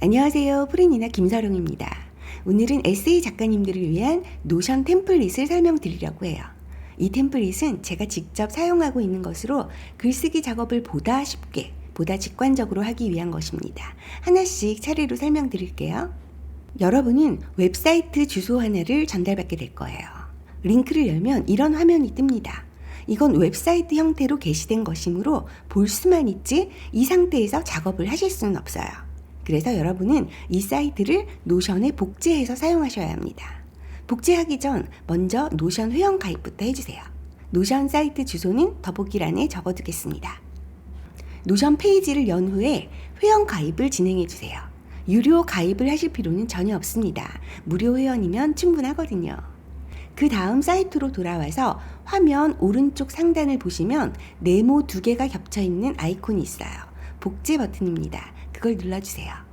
안녕하세요. 프린이나 김서룡입니다. 오늘은 에세이 작가님들을 위한 노션 템플릿을 설명드리려고 해요. 이 템플릿은 제가 직접 사용하고 있는 것으로 글쓰기 작업을 보다 쉽게, 보다 직관적으로 하기 위한 것입니다. 하나씩 차례로 설명드릴게요. 여러분은 웹사이트 주소 하나를 전달받게 될 거예요. 링크를 열면 이런 화면이 뜹니다. 이건 웹사이트 형태로 게시된 것이므로 볼 수만 있지 이 상태에서 작업을 하실 수는 없어요. 그래서 여러분은 이 사이트를 노션에 복제해서 사용하셔야 합니다. 복제하기 전 먼저 노션 회원 가입부터 해주세요. 노션 사이트 주소는 더보기란에 적어두겠습니다. 노션 페이지를 연 후에 회원 가입을 진행해 주세요. 유료 가입을 하실 필요는 전혀 없습니다. 무료 회원이면 충분하거든요. 그 다음 사이트로 돌아와서 화면 오른쪽 상단을 보시면 네모 두 개가 겹쳐 있는 아이콘이 있어요. 복제 버튼입니다. 그걸 눌러주세요.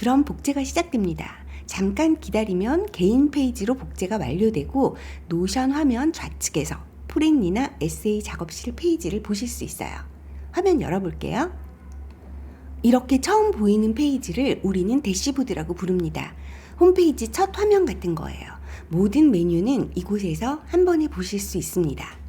그럼 복제가 시작됩니다. 잠깐 기다리면 개인 페이지로 복제가 완료되고 노션 화면 좌측에서 프린이나 에세이 작업실 페이지를 보실 수 있어요. 화면 열어볼게요. 이렇게 처음 보이는 페이지를 우리는 대시보드라고 부릅니다. 홈페이지 첫 화면 같은 거예요. 모든 메뉴는 이곳에서 한 번에 보실 수 있습니다.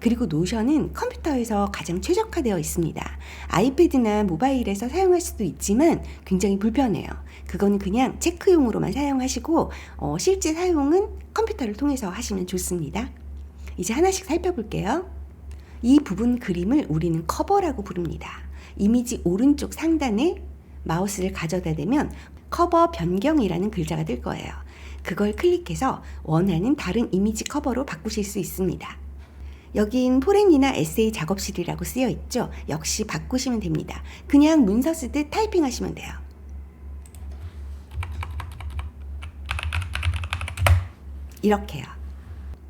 그리고 노션은 컴퓨터에서 가장 최적화되어 있습니다. 아이패드나 모바일에서 사용할 수도 있지만 굉장히 불편해요. 그거는 그냥 체크용으로만 사용하시고 어, 실제 사용은 컴퓨터를 통해서 하시면 좋습니다. 이제 하나씩 살펴볼게요. 이 부분 그림을 우리는 커버라고 부릅니다. 이미지 오른쪽 상단에 마우스를 가져다 대면 커버 변경이라는 글자가 뜰 거예요. 그걸 클릭해서 원하는 다른 이미지 커버로 바꾸실 수 있습니다. 여긴 포렌이나 에세이 작업실이라고 쓰여 있죠. 역시 바꾸시면 됩니다. 그냥 문서 쓰듯 타이핑 하시면 돼요. 이렇게요.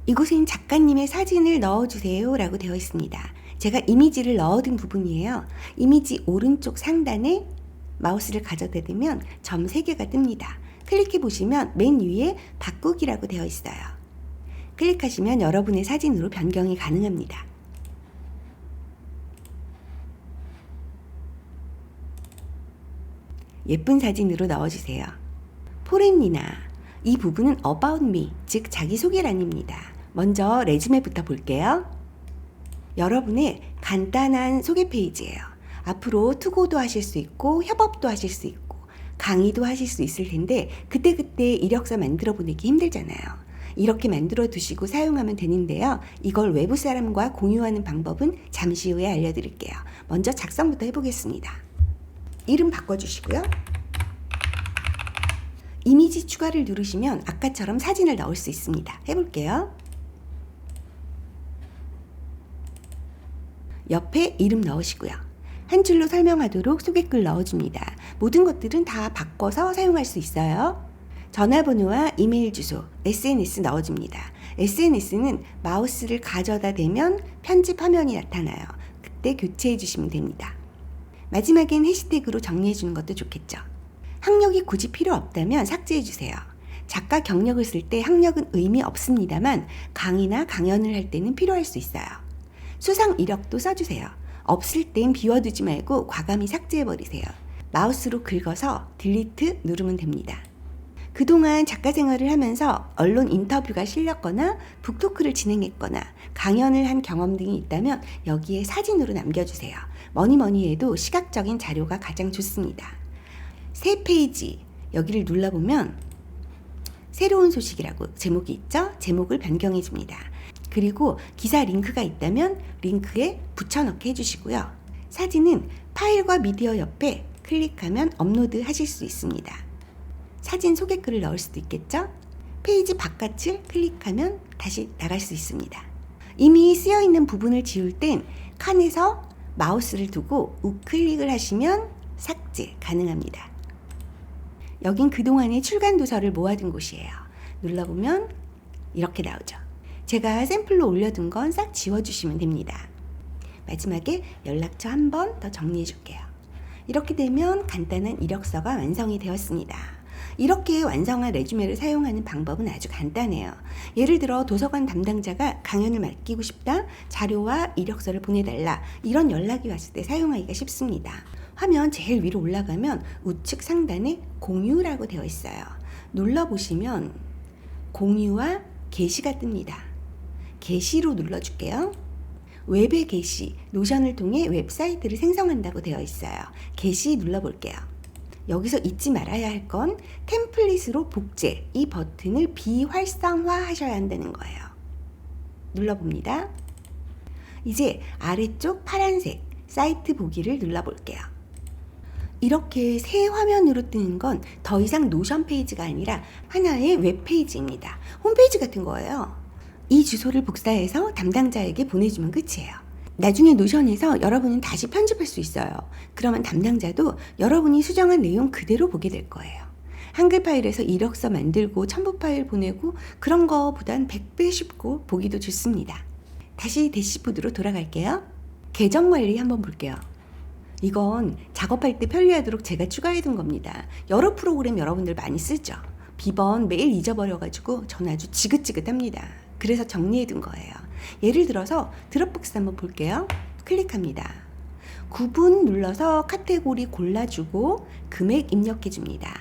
이곳엔 작가님의 사진을 넣어주세요 라고 되어 있습니다. 제가 이미지를 넣어둔 부분이에요. 이미지 오른쪽 상단에 마우스를 가져다 대면 점 3개가 뜹니다. 클릭해 보시면 맨 위에 바꾸기라고 되어 있어요. 클릭하시면 여러분의 사진으로 변경이 가능합니다. 예쁜 사진으로 넣어주세요. 포렌니나 이 부분은 about me, 즉 자기소개란입니다. 먼저 레즈메부터 볼게요. 여러분의 간단한 소개 페이지예요. 앞으로 투고도 하실 수 있고 협업도 하실 수 있고 강의도 하실 수 있을 텐데 그때그때 이력서 만들어 보내기 힘들잖아요. 이렇게 만들어 두시고 사용하면 되는데요. 이걸 외부 사람과 공유하는 방법은 잠시 후에 알려드릴게요. 먼저 작성부터 해보겠습니다. 이름 바꿔주시고요. 이미지 추가를 누르시면 아까처럼 사진을 넣을 수 있습니다. 해볼게요. 옆에 이름 넣으시고요. 한 줄로 설명하도록 소개글 넣어줍니다. 모든 것들은 다 바꿔서 사용할 수 있어요. 전화번호와 이메일 주소, SNS 넣어줍니다. SNS는 마우스를 가져다 대면 편집 화면이 나타나요. 그때 교체해 주시면 됩니다. 마지막엔 해시태그로 정리해 주는 것도 좋겠죠. 학력이 굳이 필요 없다면 삭제해 주세요. 작가 경력을 쓸 때 학력은 의미 없습니다만 강의나 강연을 할 때는 필요할 수 있어요. 수상 이력도 써주세요. 없을 땐 비워두지 말고 과감히 삭제해버리세요. 마우스로 긁어서 딜리트 누르면 됩니다. 그동안 작가 생활을 하면서 언론 인터뷰가 실렸거나 북토크를 진행했거나 강연을 한 경험 등이 있다면 여기에 사진으로 남겨주세요. 뭐니 뭐니 해도 시각적인 자료가 가장 좋습니다. 새 페이지 여기를 눌러보면 새로운 소식이라고 제목이 있죠? 제목을 변경해 줍니다. 그리고 기사 링크가 있다면 링크에 붙여넣기 해주시고요. 사진은 파일과 미디어 옆에 클릭하면 업로드 하실 수 있습니다. 사진 소개글을 넣을 수도 있겠죠? 페이지 바깥을 클릭하면 다시 나갈 수 있습니다. 이미 쓰여 있는 부분을 지울 땐 칸에서 마우스를 두고 우클릭을 하시면 삭제 가능합니다. 여긴 그동안의 출간 도서를 모아둔 곳이에요. 눌러보면 이렇게 나오죠. 제가 샘플로 올려둔 건 싹 지워주시면 됩니다. 마지막에 연락처 한 번 더 정리해 줄게요. 이렇게 되면 간단한 이력서가 완성이 되었습니다. 이렇게 완성한 레주메를 사용하는 방법은 아주 간단해요. 예를 들어 도서관 담당자가 강연을 맡기고 싶다, 자료와 이력서를 보내달라 이런 연락이 왔을 때 사용하기가 쉽습니다. 화면 제일 위로 올라가면 우측 상단에 공유라고 되어 있어요. 눌러보시면 공유와 게시가 뜹니다. 게시로 눌러줄게요. 웹의 게시, 노션을 통해 웹사이트를 생성한다고 되어 있어요. 게시 눌러볼게요. 여기서 잊지 말아야 할 건 템플릿으로 복제, 이 버튼을 비활성화 하셔야 한다는 거예요. 눌러봅니다. 이제 아래쪽 파란색 사이트 보기를 눌러볼게요. 이렇게 새 화면으로 뜨는 건 더 이상 노션 페이지가 아니라 하나의 웹페이지입니다. 홈페이지 같은 거예요. 이 주소를 복사해서 담당자에게 보내주면 끝이에요. 나중에 노션에서 여러분은 다시 편집할 수 있어요. 그러면 담당자도 여러분이 수정한 내용 그대로 보게 될 거예요. 한글 파일에서 이력서 만들고 첨부 파일 보내고 그런 거보단 100배 쉽고 보기도 좋습니다. 다시 대시보드로 돌아갈게요. 계정 관리 한번 볼게요. 이건 작업할 때 편리하도록 제가 추가해 둔 겁니다. 여러 프로그램 여러분들 많이 쓰죠. 비번 매일 잊어버려가지고 전 아주 지긋지긋합니다. 그래서 정리해 둔 거예요. 예를 들어서 드롭박스 한번 볼게요. 클릭합니다. 구분 눌러서 카테고리 골라주고 금액 입력해 줍니다.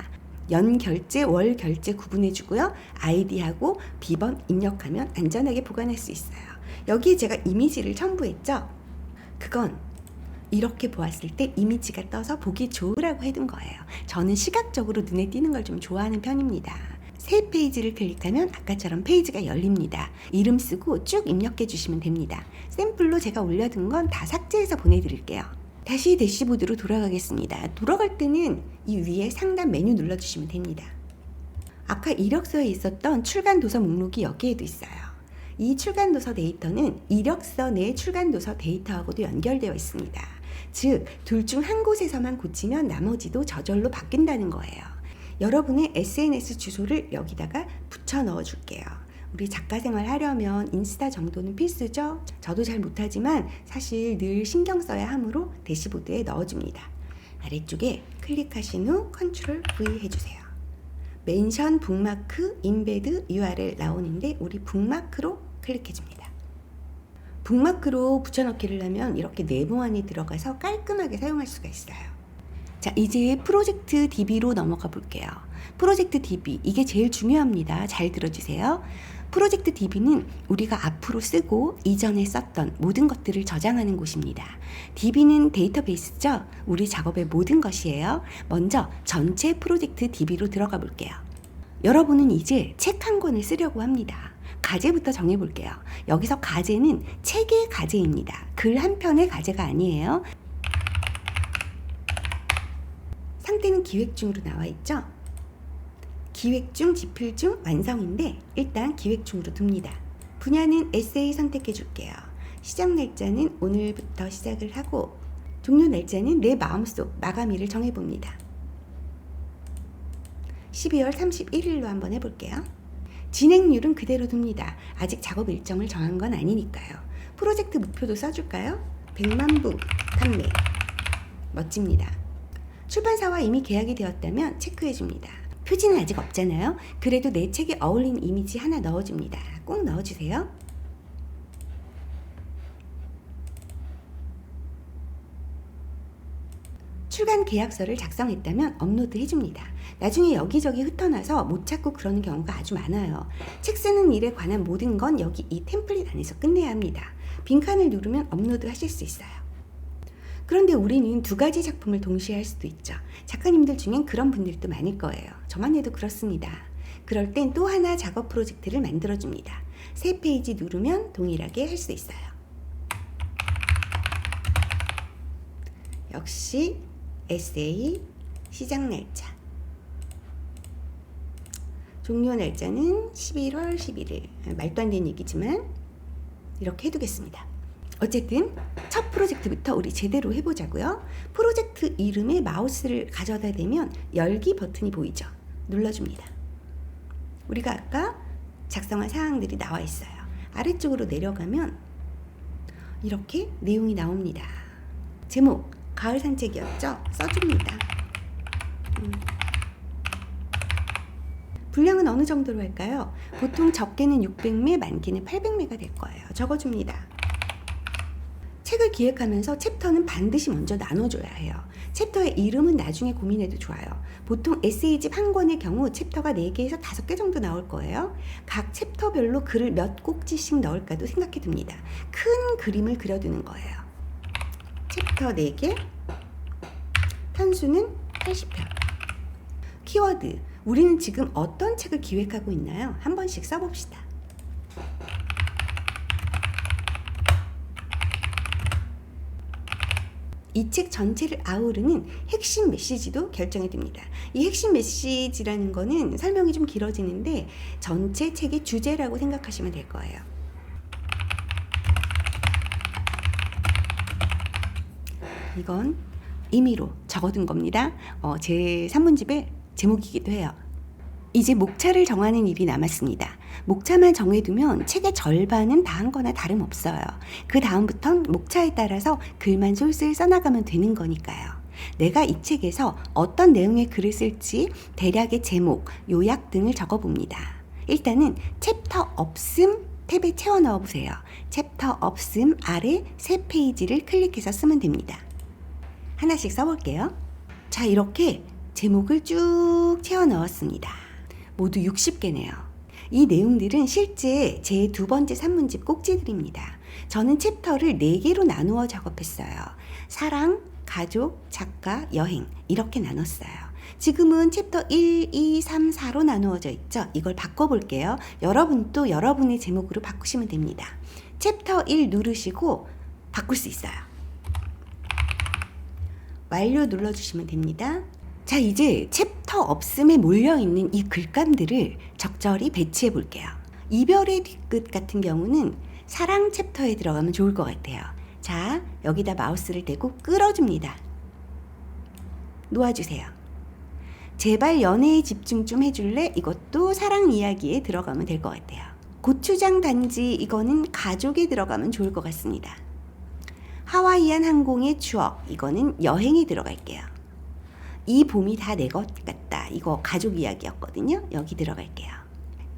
연 결제, 월 결제 구분해 주고요. 아이디하고 비번 입력하면 안전하게 보관할 수 있어요. 여기에 제가 이미지를 첨부했죠. 그건 이렇게 보았을 때 이미지가 떠서 보기 좋으라고 해둔 거예요. 저는 시각적으로 눈에 띄는 걸 좀 좋아하는 편입니다. 새 페이지를 클릭하면 아까처럼 페이지가 열립니다. 이름 쓰고 쭉 입력해 주시면 됩니다. 샘플로 제가 올려둔 건 다 삭제해서 보내드릴게요. 다시 대시보드로 돌아가겠습니다. 돌아갈 때는 이 위에 상단 메뉴 눌러주시면 됩니다. 아까 이력서에 있었던 출간 도서 목록이 여기에도 있어요. 이 출간 도서 데이터는 이력서 내 출간 도서 데이터하고도 연결되어 있습니다. 즉, 둘 중 한 곳에서만 고치면 나머지도 저절로 바뀐다는 거예요. 여러분의 SNS 주소를 여기다가 붙여 넣어 줄게요. 우리 작가 생활 하려면 인스타 정도는 필수죠? 저도 잘 못하지만 사실 늘 신경 써야 하므로 대시보드에 넣어줍니다. 아래쪽에 클릭하신 후 컨트롤 V 해주세요. 멘션 북마크 인베드 URL 나오는데 우리 북마크로 클릭해 줍니다. 북마크로 붙여넣기를 하면 이렇게 네모 안에 들어가서 깔끔하게 사용할 수가 있어요. 자, 이제 프로젝트 DB로 넘어가 볼게요. 프로젝트 DB, 이게 제일 중요합니다. 잘 들어주세요. 프로젝트 DB는 우리가 앞으로 쓰고 이전에 썼던 모든 것들을 저장하는 곳입니다. DB는 데이터베이스죠? 우리 작업의 모든 것이에요. 먼저 전체 프로젝트 DB로 들어가 볼게요. 여러분은 이제 책 한 권을 쓰려고 합니다. 가제부터 정해볼게요. 여기서 가제는 책의 가제입니다. 글 한 편의 가제가 아니에요. 상태는 기획 중으로 나와 있죠? 기획 중, 집필 중, 완성인데 일단 기획 중으로 둡니다. 분야는 에세이 선택해 줄게요. 시작 날짜는 오늘부터 시작을 하고 종료 날짜는 내 마음속 마감일을 정해 봅니다. 12월 31일로 한번 해볼게요. 진행률은 그대로 둡니다. 아직 작업 일정을 정한 건 아니니까요. 프로젝트 목표도 써줄까요? 100만 부 판매. 멋집니다. 출판사와 이미 계약이 되었다면 체크해줍니다. 표지는 아직 없잖아요. 그래도 내 책에 어울리는 이미지 하나 넣어줍니다. 꼭 넣어주세요. 출간 계약서를 작성했다면 업로드 해줍니다. 나중에 여기저기 흩어나서 못 찾고 그러는 경우가 아주 많아요. 책 쓰는 일에 관한 모든 건 여기 이 템플릿 안에서 끝내야 합니다. 빈칸을 누르면 업로드 하실 수 있어요. 그런데 우리는 두 가지 작품을 동시에 할 수도 있죠. 작가님들 중엔 그런 분들도 많을 거예요. 저만 해도 그렇습니다. 그럴 땐 또 하나 작업 프로젝트를 만들어줍니다. 세 페이지 누르면 동일하게 할 수 있어요. 역시 에세이 시작 날짜. 종료 날짜는 11월 11일. 말도 안 되는 얘기지만 이렇게 해두겠습니다. 어쨌든 첫 프로젝트부터 우리 제대로 해보자고요. 프로젝트 이름에 마우스를 가져다 대면 열기 버튼이 보이죠? 눌러줍니다. 우리가 아까 작성한 사항들이 나와 있어요. 아래쪽으로 내려가면 이렇게 내용이 나옵니다. 제목 가을 산책이었죠? 써줍니다. 음. 분량은 어느 정도로 할까요? 보통 적게는 600매, 많게는 800매가 될 거예요. 적어줍니다. 책을 기획하면서 챕터는 반드시 먼저 나눠줘야 해요. 챕터의 이름은 나중에 고민해도 좋아요. 보통 에세이집 한 권의 경우 챕터가 4개에서 5개 정도 나올 거예요. 각 챕터별로 글을 몇 꼭지씩 넣을까도 생각해 둡니다. 큰 그림을 그려두는 거예요. 챕터 4개, 편수는 80편. 키워드. 우리는 지금 어떤 책을 기획하고 있나요? 한 번씩 써봅시다. 이 책 전체를 아우르는 핵심 메시지도 결정이 됩니다. 이 핵심 메시지라는 거는 설명이 좀 길어지는데 전체 책의 주제라고 생각하시면 될 거예요. 이건 임의로 적어둔 겁니다. 어, 제 산문집의 제목이기도 해요. 이제 목차를 정하는 일이 남았습니다. 목차만 정해두면 책의 절반은 다 한 거나 다름없어요. 그 다음부턴 목차에 따라서 글만 솔솔 써나가면 되는 거니까요. 내가 이 책에서 어떤 내용의 글을 쓸지 대략의 제목, 요약 등을 적어봅니다. 일단은 챕터 없음 탭에 채워 넣어 보세요. 챕터 없음 아래 세 페이지를 클릭해서 쓰면 됩니다. 하나씩 써볼게요. 자, 이렇게 제목을 쭉 채워 넣었습니다. 모두 60개네요. 이 내용들은 실제 제 두 번째 산문집 꼭지들입니다. 저는 챕터를 4개로 나누어 작업했어요. 사랑, 가족, 작가, 여행 이렇게 나눴어요. 지금은 챕터 1, 2, 3, 4로 나누어져 있죠. 이걸 바꿔볼게요. 여러분도 여러분의 제목으로 바꾸시면 됩니다. 챕터 1 누르시고 바꿀 수 있어요. 완료 눌러주시면 됩니다. 자, 이제 챕터 없음에 몰려있는 이 글감들을 적절히 배치해 볼게요. 이별의 뒤끝 같은 경우는 사랑 챕터에 들어가면 좋을 것 같아요. 자, 여기다 마우스를 대고 끌어줍니다. 놓아주세요. 제발 연애에 집중 좀 해줄래? 이것도 사랑 이야기에 들어가면 될 것 같아요. 고추장 단지 이거는 가족에 들어가면 좋을 것 같습니다. 하와이안 항공의 추억 이거는 여행에 들어갈게요. 이 봄이 다 내 것 같다. 이거 가족 이야기였거든요. 여기 들어갈게요.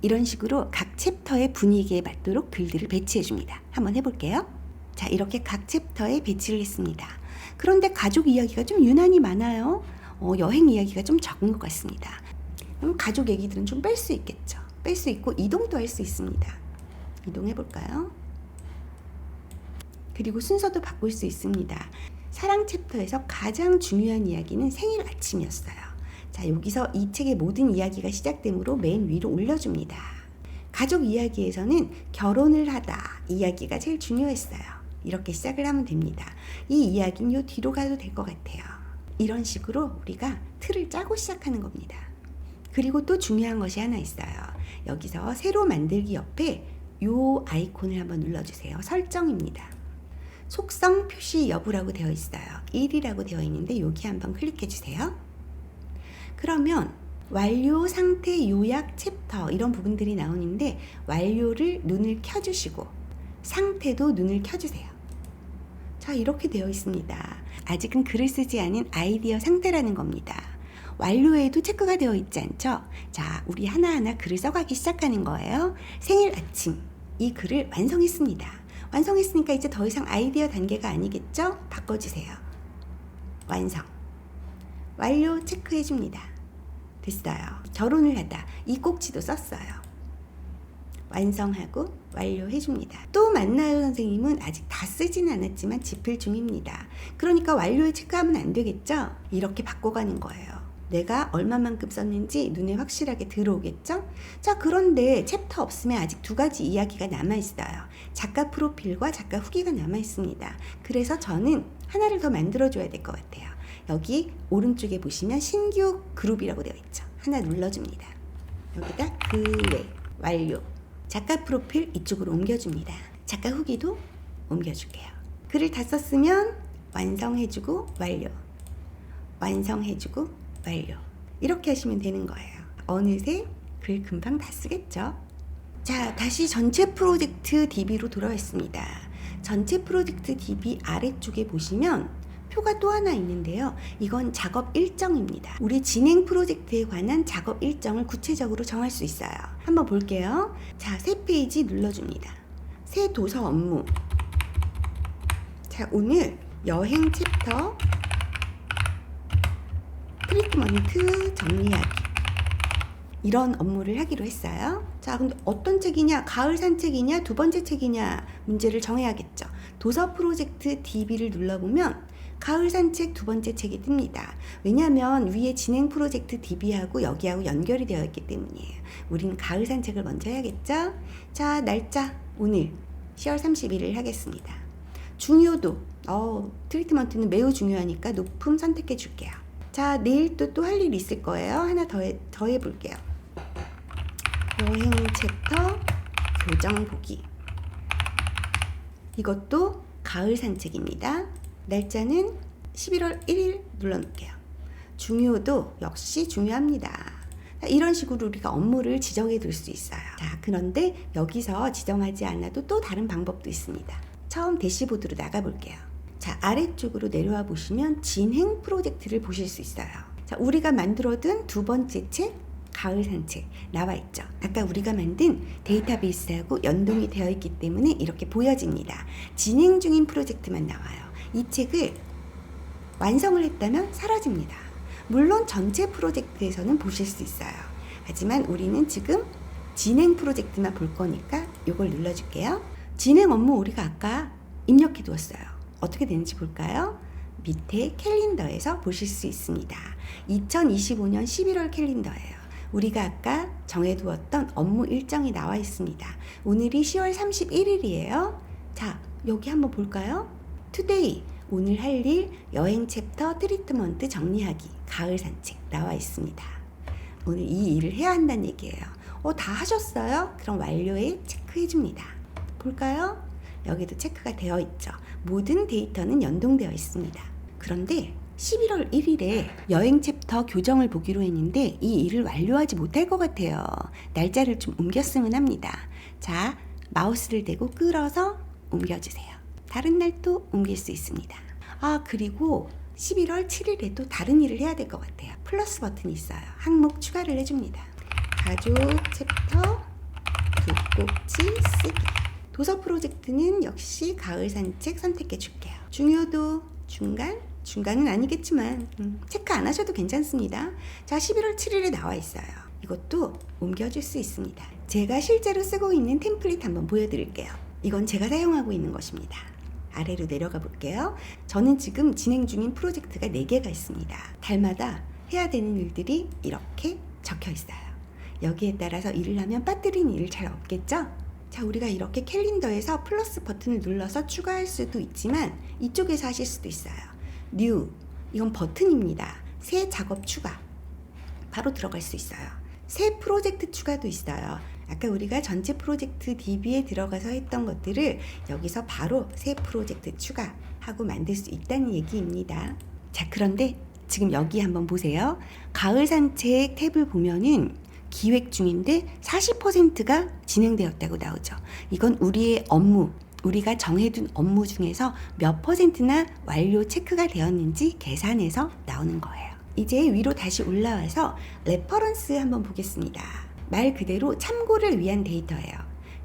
이런 식으로 각 챕터의 분위기에 맞도록 글들을 배치해 줍니다. 한번 해볼게요. 자, 이렇게 각 챕터에 배치를 했습니다. 그런데 가족 이야기가 좀 유난히 많아요. 어, 여행 이야기가 좀 적은 것 같습니다. 그럼 가족 얘기들은 좀 뺄 수 있겠죠. 뺄 수 있고 이동도 할 수 있습니다. 이동해 볼까요? 그리고 순서도 바꿀 수 있습니다. 사랑 챕터에서 가장 중요한 이야기는 생일 아침이었어요. 자, 여기서 이 책의 모든 이야기가 시작되므로 맨 위로 올려줍니다. 가족 이야기에서는 결혼을 하다 이야기가 제일 중요했어요. 이렇게 시작을 하면 됩니다. 이 이야기는 요 뒤로 가도 될 것 같아요. 이런 식으로 우리가 틀을 짜고 시작하는 겁니다. 그리고 또 중요한 것이 하나 있어요. 여기서 새로 만들기 옆에 요 아이콘을 한번 눌러주세요. 설정입니다. 속성 표시 여부라고 되어 있어요. 1이라고 되어 있는데 여기 한번 클릭해 주세요. 그러면 완료 상태 요약 챕터 이런 부분들이 나오는데 완료를 눈을 켜주시고 상태도 눈을 켜주세요. 자, 이렇게 되어 있습니다. 아직은 글을 쓰지 않은 아이디어 상태라는 겁니다. 완료에도 체크가 되어 있지 않죠? 자, 우리 하나하나 글을 써가기 시작하는 거예요. 생일 아침. 이 글을 완성했습니다. 완성했으니까 이제 더 이상 아이디어 단계가 아니겠죠? 바꿔주세요. 완성. 완료 체크해 줍니다. 됐어요. 결혼을 하다. 이 꼭지도 썼어요. 완성하고 완료해 줍니다. 또 만나요 선생님은 아직 다 쓰진 않았지만 집필 중입니다. 그러니까 완료에 체크하면 안 되겠죠? 이렇게 바꿔가는 거예요. 내가 얼마만큼 썼는지 눈에 확실하게 들어오겠죠? 자, 그런데 챕터 없으면 아직 두 가지 이야기가 남아있어요. 작가 프로필과 작가 후기가 남아있습니다. 그래서 저는 하나를 더 만들어줘야 될 것 같아요. 여기 오른쪽에 보시면 신규 그룹이라고 되어 있죠. 하나 눌러줍니다. 여기다 글외 완료. 작가 프로필 이쪽으로 옮겨줍니다. 작가 후기도 옮겨줄게요. 글을 다 썼으면 완성해주고 완료. 완성해주고 완료. 이렇게 하시면 되는 거예요. 어느새 글 금방 다 쓰겠죠? 자, 다시 전체 프로젝트 DB로 돌아왔습니다. 전체 프로젝트 DB 아래쪽에 보시면 표가 또 하나 있는데요. 이건 작업 일정입니다. 우리 진행 프로젝트에 관한 작업 일정을 구체적으로 정할 수 있어요. 한번 볼게요. 자, 새 페이지 눌러줍니다. 새 도서 업무. 자, 오늘 여행 챕터 트리트먼트 정리하기. 이런 업무를 하기로 했어요. 자, 근데 어떤 책이냐? 가을 산책이냐? 두 번째 책이냐? 문제를 정해야겠죠. 도서 프로젝트 DB를 눌러보면 가을 산책 두 번째 책이 뜹니다. 왜냐하면 위에 진행 프로젝트 DB하고 여기하고 연결이 되어 있기 때문이에요. 우린 가을 산책을 먼저 해야겠죠? 자, 날짜 오늘 10월 31일 하겠습니다. 중요도 어, 트리트먼트는 매우 중요하니까 높음 선택해 줄게요. 자, 내일 또 또 할 일 있을 거예요. 하나 더, 해, 더 해볼게요. 여행 챕터 교정 보기. 이것도 가을 산책입니다. 날짜는 11월 1일 눌러놓을게요. 중요도 역시 중요합니다. 자, 이런 식으로 우리가 업무를 지정해 둘 수 있어요. 자, 그런데 여기서 지정하지 않아도 또 다른 방법도 있습니다. 처음 대시보드로 나가 볼게요. 자, 아래쪽으로 내려와 보시면 진행 프로젝트를 보실 수 있어요. 자, 우리가 만들어둔 두 번째 책, 가을 산책 나와 있죠. 아까 우리가 만든 데이터베이스하고 연동이 되어 있기 때문에 이렇게 보여집니다. 진행 중인 프로젝트만 나와요. 이 책을 완성을 했다면 사라집니다. 물론 전체 프로젝트에서는 보실 수 있어요. 하지만 우리는 지금 진행 프로젝트만 볼 거니까 이걸 눌러줄게요. 진행 업무 우리가 아까 입력해 두었어요. 어떻게 되는지 볼까요? 밑에 캘린더에서 보실 수 있습니다. 2025년 11월 캘린더예요. 우리가 아까 정해두었던 업무 일정이 나와 있습니다. 오늘이 10월 31일이에요. 자, 여기 한번 볼까요? 투데이 오늘 할 일 여행 챕터 트리트먼트 정리하기 가을 산책 나와 있습니다. 오늘 이 일을 해야 한다는 얘기예요. 어, 다 하셨어요? 그럼 완료에 체크해 줍니다. 볼까요? 여기도 체크가 되어 있죠. 모든 데이터는 연동되어 있습니다. 그런데 11월 1일에 여행 챕터 교정을 보기로 했는데 이 일을 완료하지 못할 것 같아요. 날짜를 좀 옮겼으면 합니다. 자, 마우스를 대고 끌어서 옮겨주세요. 다른 날 또 옮길 수 있습니다. 아, 그리고 11월 7일에 또 다른 일을 해야 될 것 같아요. 플러스 버튼이 있어요. 항목 추가를 해줍니다. 가족 챕터 두 꼭지 쓰기. 도서 프로젝트는 역시 가을 산책 선택해 줄게요. 중요도 중간, 중간은 아니겠지만 음, 체크 안 하셔도 괜찮습니다. 자, 11월 7일에 나와 있어요. 이것도 옮겨줄 수 있습니다. 제가 실제로 쓰고 있는 템플릿 한번 보여드릴게요. 이건 제가 사용하고 있는 것입니다. 아래로 내려가 볼게요. 저는 지금 진행 중인 프로젝트가 4개가 있습니다. 달마다 해야 되는 일들이 이렇게 적혀 있어요. 여기에 따라서 일을 하면 빠뜨린 일을 잘 없겠죠? 자, 우리가 이렇게 캘린더에서 플러스 버튼을 눌러서 추가할 수도 있지만 이쪽에서 하실 수도 있어요. 뉴 이건 버튼입니다. 새 작업 추가 바로 들어갈 수 있어요. 새 프로젝트 추가도 있어요. 아까 우리가 전체 프로젝트 DB에 들어가서 했던 것들을 여기서 바로 새 프로젝트 추가하고 만들 수 있다는 얘기입니다. 자, 그런데 지금 여기 한번 보세요. 가을 산책 탭을 보면은 기획 중인데 40%가 진행되었다고 나오죠. 이건 우리의 업무, 우리가 정해둔 업무 중에서 몇 퍼센트나 완료 체크가 되었는지 계산해서 나오는 거예요. 이제 위로 다시 올라와서 레퍼런스 한번 보겠습니다. 말 그대로 참고를 위한 데이터예요.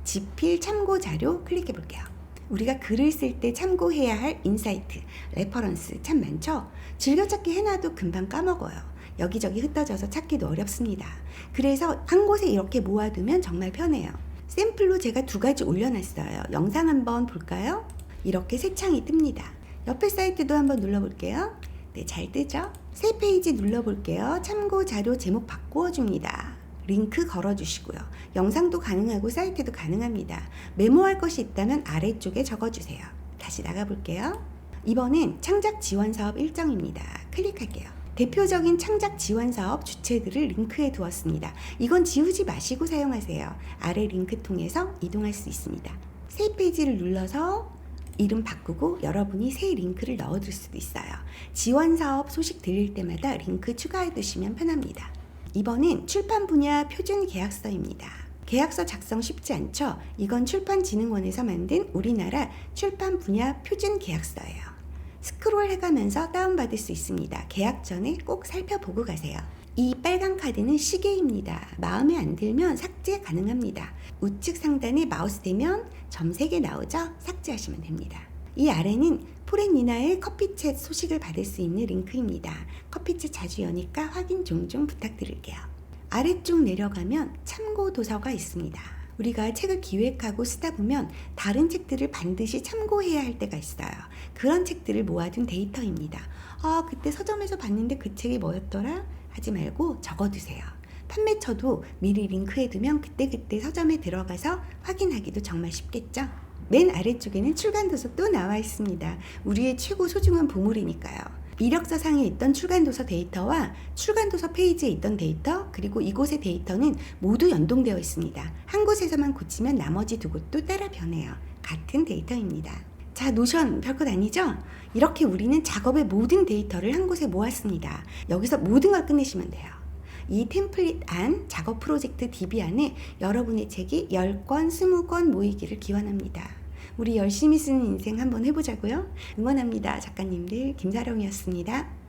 지필 참고 자료 클릭해 볼게요. 우리가 글을 쓸 때 참고해야 할 인사이트, 레퍼런스 참 많죠? 즐겨찾기 해놔도 금방 까먹어요. 여기저기 흩어져서 찾기도 어렵습니다. 그래서 한 곳에 이렇게 모아두면 정말 편해요. 샘플로 제가 두 가지 올려놨어요. 영상 한번 볼까요? 이렇게 새 창이 뜹니다. 옆에 사이트도 한번 눌러볼게요. 네, 잘 뜨죠? 새 페이지 눌러볼게요. 참고 자료 제목 바꾸어 줍니다. 링크 걸어주시고요. 영상도 가능하고 사이트도 가능합니다. 메모할 것이 있다면 아래쪽에 적어주세요. 다시 나가볼게요. 이번엔 창작 지원 사업 일정입니다. 클릭할게요. 대표적인 창작 지원 사업 주체들을 링크해 두었습니다. 이건 지우지 마시고 사용하세요. 아래 링크 통해서 이동할 수 있습니다. 새 페이지를 눌러서 이름 바꾸고 여러분이 새 링크를 넣어둘 수도 있어요. 지원 사업 소식 들릴 때마다 링크 추가해 두시면 편합니다. 이번엔 출판 분야 표준 계약서입니다. 계약서 작성 쉽지 않죠? 이건 출판진흥원에서 만든 우리나라 출판 분야 표준 계약서예요. 스크롤 해가면서 다운받을 수 있습니다. 계약 전에 꼭 살펴보고 가세요. 이 빨간 카드는 시계입니다. 마음에 안 들면 삭제 가능합니다. 우측 상단에 마우스 대면 점 3개 나오죠? 삭제하시면 됩니다. 이 아래는 포렌니나의 커피챗 소식을 받을 수 있는 링크입니다. 커피챗 자주 여니까 확인 종종 부탁드릴게요. 아래쪽 내려가면 참고 도서가 있습니다. 우리가 책을 기획하고 쓰다 보면 다른 책들을 반드시 참고해야 할 때가 있어요. 그런 책들을 모아둔 데이터입니다. 아, 그때 서점에서 봤는데 그 책이 뭐였더라? 하지 말고 적어두세요. 판매처도 미리 링크해두면 그때그때 서점에 들어가서 확인하기도 정말 쉽겠죠? 맨 아래쪽에는 출간도서 또 나와 있습니다. 우리의 최고 소중한 보물이니까요. 이력서 상에 있던 출간도서 데이터와 출간도서 페이지에 있던 데이터 그리고 이곳의 데이터는 모두 연동되어 있습니다. 한 곳에서만 고치면 나머지 두 곳도 따라 변해요. 같은 데이터입니다. 자, 노션 별것 아니죠? 이렇게 우리는 작업의 모든 데이터를 한 곳에 모았습니다. 여기서 모든 걸 끝내시면 돼요. 이 템플릿 안 작업 프로젝트 DB 안에 여러분의 책이 10권, 20권 모이기를 기원합니다. 우리 열심히 쓰는 인생 한번 해보자고요. 응원합니다. 작가님들 김사령이었습니다.